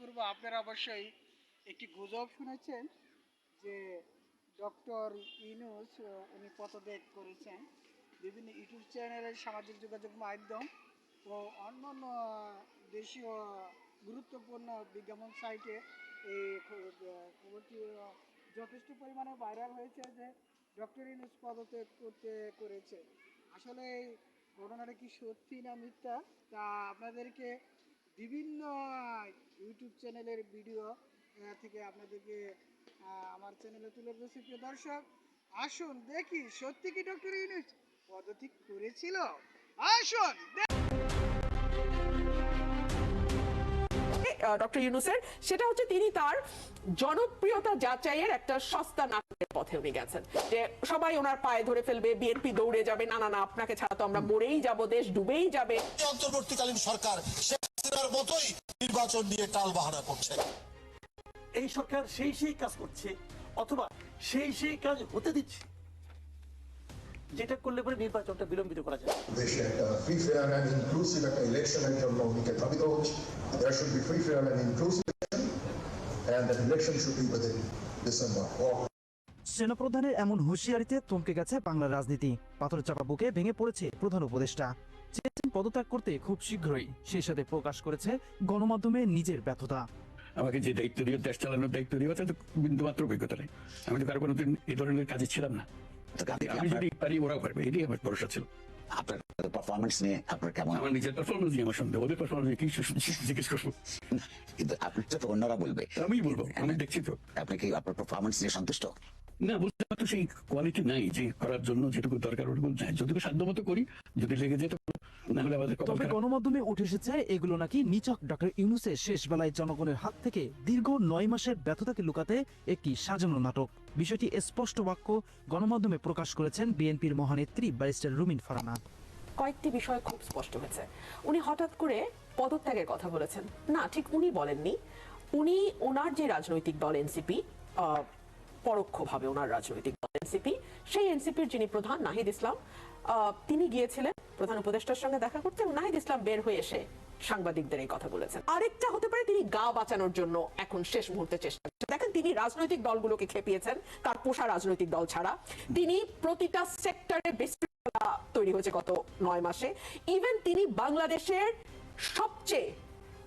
পূর্ব আপনারা অবশ্যই একটি গুজব শুনেছেন যে ডক্টর ইনুস উনি পদত্যাগ করেছেন। বিভিন্ন ইউটিউব চ্যানেলের সামাজিক যোগাযোগ মাধ্যম ও অন্যান্য দেশীয় গুরুত্বপূর্ণ বিজ্ঞাপন সাইটে এই খবরটি যথেষ্ট পরিমাণে ভাইরাল হয়েছে যে ডক্টর ইনুস পদত্যাগ করতে করেছে। আসলে এই ঘটনাটা কি সত্যি না মিথ্যা তা আপনাদেরকে বিভিন্ন চ্যানেলের ভিডিও থেকে আপনাদেরকে আমার চ্যানেলে তুলে ধরছি। প্রিয় দর্শক আসুন দেখি সত্যি কি ডক্টর ইউনুস পদত্যাগ করেছিল? আসুন ডক্টর ইউনুসের সেটা হচ্ছে তিনি তার জনপ্রিয়তা যাচাইয়ের একটা সস্তা নাটকের পথে উনি গেছেন। যে সবাই ওনার পায়ে ধরে ফেলবে বিএনপি দৌড়ে যাবে না না না আপনাকে ছাড়া তো আমরা মরেই যাব দেশ ডুবেই যাবে। অন্তর্বর্তীকালীন সরকার হাসিনার মতোই নির্বাচন নিয়ে টাল বাহানা করছে। এই সরকার সেই সেই কাজ করছে অথবা সেই সেই কাজ হতে দিচ্ছে যেটা করলে পরে নির্বাচনটা বিলম্বিত করা যায়। দেশে একটা ফ্রি ফেয়ার অ্যান্ড ইনক্লুসিভ একটা ইলেকশনের জন্য উনিকে ধাবিত হচ্ছে। Free fair and inclusive election and that election should be within December. or সেনাপ্রধানের এমন হুঁশিয়ারিতে থমকে গেছে বাংলার রাজনীতি। পাথর চাপা বুকে ভেঙে পড়েছে প্রধান উপদেষ্টা। চেয়েছেন পদত্যাগ করতে খুব শীঘ্রই। সেই সাথে প্রকাশ করেছে গণমাধ্যমে নিজের ব্যর্থতা। আমাকে যে দায়িত্ব দিয়ে দেশ চালানোর দায়িত্ব দিয়ে তাতে বিন্দু মাত্র অভিজ্ঞতা নেই। আমি তো কারও কোনোদিন এই ধরনের কাজে ছিলাম না। আমি যদি পারি ওরাও পারবে। এটাই আমার ভরসা ছিল। আপনার পারফরমেন্স নিয়ে আপনার কেমন আমার নিজের পারফরমেন্স নিয়ে আমার সন্দেহ। ওদের পারফরমেন্স নিয়ে কি জিজ্ঞেস করব? কিন্তু আপনি তো অন্যরা বলবে। আমি বলব। আমি দেখছি তো। আপনি কি আপনার পারফরমেন্স নিয়ে সন্তুষ্ট? না বলতে তো সেই কোয়ালিটি নাই যে করার জন্য যেটুকু দরকার ওটুকু নাই। যদি সাধ্য মতো করি যদি লেগে যেত তবে গণমাধ্যমে উঠে এসেছে এগুলো নাকি নিচক ডক্টর ইউনুসের শেষ বেলায় জনগণের হাত থেকে দীর্ঘ নয় মাসের ব্যর্থতাকে লুকাতে একটি সাজানো নাটক। বিষয়টি স্পষ্ট বাক্য গণমাধ্যমে প্রকাশ করেছেন বিএনপির মহানেত্রী ব্যারিস্টার রুমিন ফারানা। কয়েকটি বিষয় খুব স্পষ্ট হয়েছে। উনি হঠাৎ করে পদত্যাগের কথা বলেছেন। না ঠিক উনি বলেননি। উনি ওনার যে রাজনৈতিক দল এনসিপি পরোক্ষভাবে ওনার রাজনৈতিক দল এনসিপি সেই এনসিপির যিনি প্রধান নাহিদ ইসলাম আহ, তিনি গিয়েছিলেন। প্রধান উপদেষ্টার সঙ্গে দেখা করতে নাহিদ ইসলাম বের হয়ে এসে সাংবাদিকদের এই কথা বলেছেন। আরেকটা হতে পারে তিনি গা বাঁচানোর জন্য এখন শেষ মুহূর্তে চেষ্টা দেখেন, তিনি রাজনৈতিক দলগুলোকে খেপিয়েছেন, তার পোষা রাজনৈতিক দল ছাড়া। তিনি প্রতিটা সেক্টরে বিশৃঙ্খলা তৈরি হয়েছে গত নয় মাসে। ইভেন তিনি বাংলাদেশের সবচেয়ে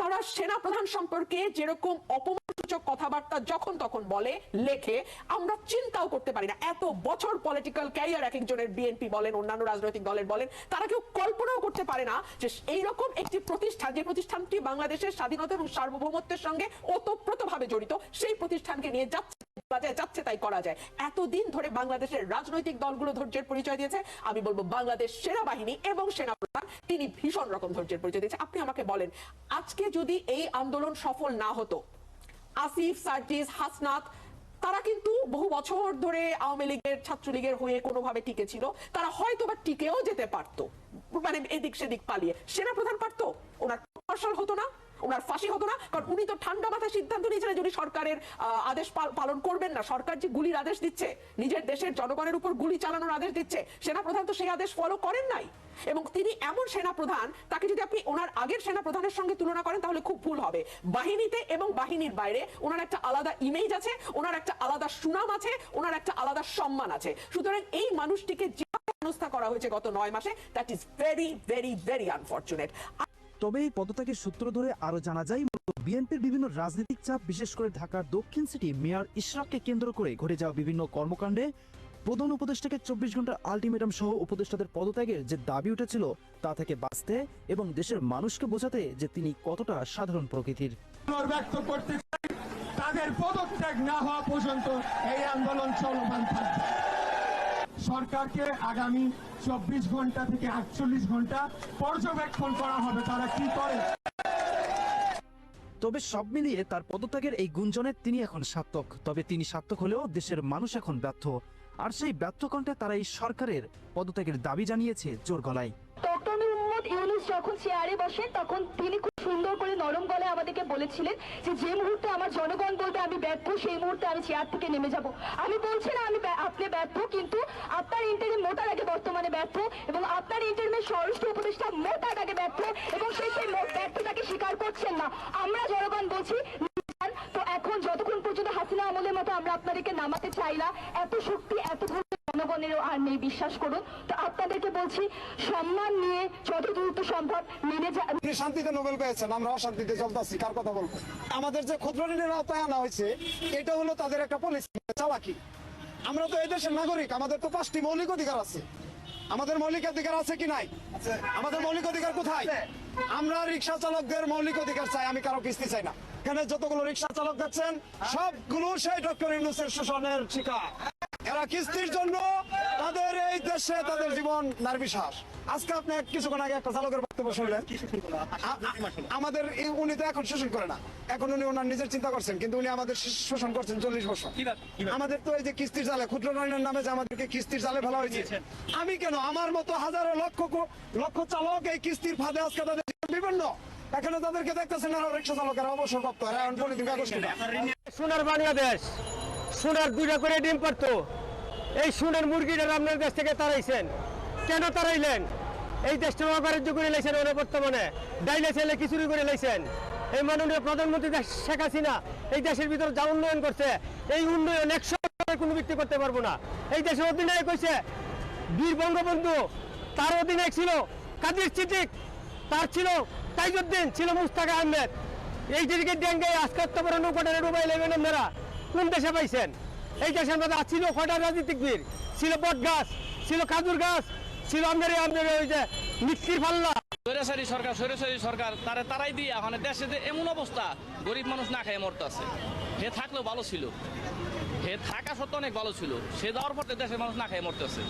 তারা সেনা প্রধান সম্পর্কে যেরকম অপমানসূচক কথাবার্তা যখন তখন বলে, লেখে, আমরা চিন্তাও করতে পারি না। এত বছর পলিটিক্যাল ক্যারিয়ার এক একজনের বিএনপি বলেন, অন্যান্য রাজনৈতিক দলের বলেন, তারা কেউ কল্পনাও করতে পারে না যে এইরকম একটি প্রতিষ্ঠান, যে প্রতিষ্ঠানটি বাংলাদেশের স্বাধীনতা এবং সার্বভৌমত্বের সঙ্গে ওতপ্রোতভাবে জড়িত, সেই প্রতিষ্ঠানকে নিয়ে যাচ্ছে আসিফ, সার্জিস, হাসনাত, তারা কিন্তু বহু বছর ধরে আওয়ামী লীগের, ছাত্রলীগের হয়ে তারা হয়তো বা টিকেও যেতে পারতো মানে এদিক সেদিক পালিয়ে। সেনাপ্রধান পারতো? ওনার হতো না? ওনার ফাঁসি হতো না, কারণ উনি তো ঠান্ডা মাথায় সিদ্ধান্ত নিয়েছিলেন যদি সরকারের আদেশ পালন করবেন না। সরকার যে গুলির আদেশ দিচ্ছে, নিজের দেশের জনগণের উপর গুলি চালানোর আদেশ দিচ্ছে, সেনাপ্রধান তো সেই আদেশ ফলো করেন নাই। এবং তিনি এমন সেনাপ্রধান, তাকে যদি আপনি ওনার আগের সেনাপ্রধানের সঙ্গে তুলনা করেন, তাহলে খুব ভুল হবে। বাহিনীতে এবং বাহিনীর বাইরে ওনার একটা আলাদা ইমেজ আছে, ওনার একটা আলাদা সুনাম আছে, ওনার একটা আলাদা সম্মান আছে। সুতরাং এই মানুষটিকে যে হেনস্থা করা হয়েছে গত নয় মাসে that is very very very unfortunate তবে এই পদত্যাগের সূত্র ধরে আরও জানা যায় বিএনপির বিভিন্ন রাজনৈতিক চাপ, বিশেষ করে ঢাকার দক্ষিণ সিটি, মেয়র ইশরাককে কেন্দ্র করে ঘটে যাওয়া বিভিন্ন কর্মকাণ্ডে প্রধান উপদেষ্টাকে চব্বিশ ঘণ্টার আলটিমেটাম সহ উপদেষ্টাদের পদত্যাগের যে দাবি উঠেছিল, তা থেকে বাঁচতে এবং দেশের মানুষকে বোঝাতে যে তিনি কতটা সাধারণ প্রকৃতির। ব্যক্ত করতে তাদের পদত্যাগ না হওয়া পর্যন্ত এই আন্দোলন চলমান থাকবে। সরকারকে আগামী চব্বিশ ঘণ্টা থেকে আটচল্লিশ ঘণ্টা পর্যবেক্ষণ করা হবে তারা কি করে? তবে সব মিলিয়ে তার পদত্যাগের এই গুঞ্জনে তিনি এখন সার্থক। তবে তিনি সার্থক হলেও দেশের মানুষ এখন ব্যর্থ। আর সেই ব্যর্থ কণ্ঠে তারা এই সরকারের পদত্যাগের দাবি জানিয়েছে জোর গলায়। ইউনুস যখন চেয়ারে বসেন, তখন তিনি খুব সুন্দর করে নরম গলায় আমাদেরকে বলেছিলেন যে যে মুহূর্তে আমার জনগণ বলবে আমি ব্যর্থ, সেই মুহূর্তে আমি চেয়ার থেকে নেমে যাব। আমি বলছি, না, আমি আপনি ব্যর্থ, কিন্তু আপনার ইন্টারিম মোটার আগে বর্তমানে ব্যর্থ এবং আপনার ইন্টারিমের স্বরাষ্ট্র উপদেষ্টা মোটার আগে ব্যর্থ এবং সেই মো- ব্যর্থতাকে স্বীকার করছেন না। আমরা জনগণ বলছি তো এখন যতক্ষণ পর্যন্ত হাসিনা আমলের মতো আমরা আপনাদেরকে নামাতে চাই না, এত শক্তি, এত জনগণেরও আর নেই বিশ্বাস করুন। তো আপনাদেরকে বলছি সম্মান নিয়ে যত দ্রুত সম্ভব মেনে যা আপনি শান্তিতে নোবেল পেয়েছেন আমরা অশান্তিতে চলতেছি কার কথা বলব? আমাদের যে ক্ষুদ্র ঋণের আওতায় আনা হয়েছে এটা হলো তাদের একটা পলিসি চালাকি আমরা তো এই দেশের নাগরিক আমাদের তো পাঁচটি মৌলিক অধিকার আছে। আমাদের মৌলিক অধিকার আছে কি নাই? আমাদের মৌলিক অধিকার কোথায়? আমরা রিক্সা চালকদের মৌলিক অধিকার চাই আমি কারও কিস্তি চাই না। এখানে যতগুলো রিক্সা চালক দেখছেন সবগুলো সেই ডক্টর ইউনুসের শোষণের শিকার। এরা কিস্তির জন্য তাদের এই দেশে তাদের জীবন নির্বিশ্বাস আজকে আপনি কিছুক্ষণ আগে একটা চালকের বক্তব্য শুনলেন। আমাদের উনি তো এখন শোষণ করে না। এখন উনি ওনার নিজের চিন্তা করছেন কিন্তু উনি আমাদের শোষণ করছেন চল্লিশ বছর। আমাদের তো এই যে কিস্তির জালে ক্ষুদ্র ঋণের নামে যে আমাদেরকে কিস্তির জালে ফেলা হয়েছে। আমি কেন? আমার মতো হাজারো লক্ষ লক্ষ চালক এই কিস্তির ফাঁদে আজকে তাদের বিপন্ন এখানে তাদেরকে দেখতেছেন আরও রিক্সা চালকেরা অবসরপ্রাপ্ত পলিথিন কাগজ সোনার বাংলাদেশ। সোনার দুইটা করে ডিম পারতো। এই সোনার মুরগিটা আপনার দেশ থেকে তাড়াইছেন কেন তাড়াইলেন এই দেশটা অবারিজ্য করে লাইছেন ওরা বর্তমানে। ডাইলে ছেলে কিছুরি করে লাইছেন। এই মাননীয় প্রধানমন্ত্রী শেখ হাসিনা এই দেশের ভিতরে যা উন্নয়ন করছে, এই উন্নয়ন একশো কোনো ব্যক্তি করতে পারব না। এই দেশের অধিনায়ক হয়েছে বীর বঙ্গবন্ধু। তার অধিনায়ক ছিল কাদির চিটিক তার ছিল তাইজুদ্দিন, ছিল মুস্তাক আহমেদ। এই যেদিকে ডেঙ্গে আজকে তো বড় নৌকাটা ডুবাই লেবেন আপনারা। কোন দেশে পাইছেন? এই দেশের মধ্যে ছিল কয়টা রাজনীতিক বীর? ছিল বট গাছ ছিল খাজুর গাছ, ছিল আমাদের আমাদের ওই যে মিষ্টির পাল্লা। সরকার সরকার, তারে তারাই দিয়ে এখন দেশে যে এমন অবস্থা, গরিব মানুষ না খেয়ে মরতেছে। হে থাকলেও ভালো ছিল। হে থাকা সত্ত্বেও অনেক ভালো ছিল। সে যাওয়ার পর দেশের মানুষ না খেয়ে মরতেছে।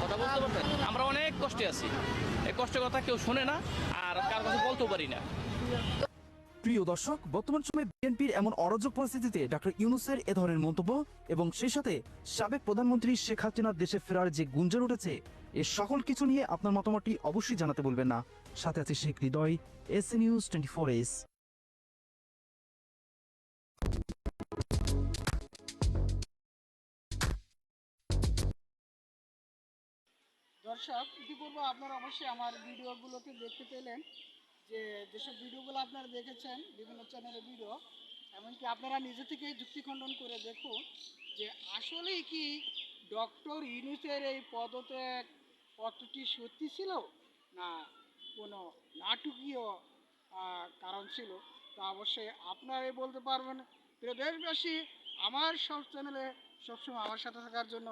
কথা বুঝতে পারছেন? আমরা অনেক কষ্টে আছি। এই কষ্টের কথা কেউ শোনে না, আর কার কাছে বলতেও পারি না। প্রিয় দর্শক, বর্তমান সময়ে বিএনপির এমন অরাজক পরিস্থিতিতে ডক্টর ইউনুসের এ ধরনের মন্তব্য এবং সেই সাথে সাবেক প্রধানমন্ত্রী শেখ হাসিনার দেশে ফেরার যে গুঞ্জন উঠেছে, এ সকল কিছু নিয়ে আপনার মতামতটি অবশ্যই জানাতে বলবেন না। সাথে আছে Sheikh Hridoy, S news twenty four S. দর্শক, ইতিপূর্বে আপনারা অবশ্যই আমার ভিডিওগুলোকে দেখতে পেলেন। যে যেসব ভিডিওগুলো আপনারা দেখেছেন, বিভিন্ন চ্যানেলের ভিডিও এমনকি আপনারা নিজে থেকে যুক্তি খণ্ডন করে দেখুন যে আসলেই কি ডক্টর ইউনুসের এই পদত্যাগ পত্রটি সত্যি ছিল না কোনো নাটকীয় কারণ ছিল? তা অবশ্যই আপনারাই বলতে পারবেন। প্রিয় দেশবাসী, আমার সব চ্যানেলে সবসময় আমার সাথে থাকার জন্য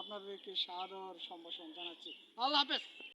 আপনাদেরকে সাদর সম্ভাষণ জানাচ্ছি। আল্লাহ হাফেজ।